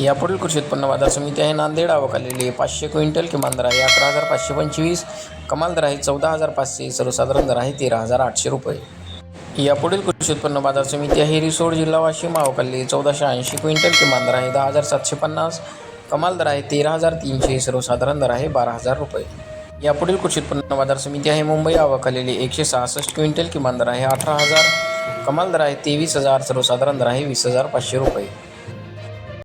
यापुढील कृषी उत्पन्न बाजार समिती आहे नांदेड आवक आलेली आहे पाचशे क्विंटल किमान दर आहे अकरा हजार पाचशे पंचवीस कमाल दर आहे चौदा हजार पाचशे सर्वसाधारण दर आहे तेरा हजार आठशे रुपये. यापुढील कृषी उत्पन्न बाजार समिती आहे रिसोड जिल्हा वाशिम आवक आलेली चौदाशे ऐंशी क्विंटल किमान दर आहे दहा हजार सातशे पन्नास कमाल दर आहे तेरा हजार तीनशे सर्वसाधारण दर आहे बारा हजार रुपये. यापुढील कृषी उत्पन्न बाजार समिती आहे मुंबई आवक आलेली एकशे सहासष्ट क्विंटल किमान दर आहे अठरा हजार कमाल दर आहे तेवीस हजार सर्वसाधारण दर आहे वीस हजार पाचशे रुपये.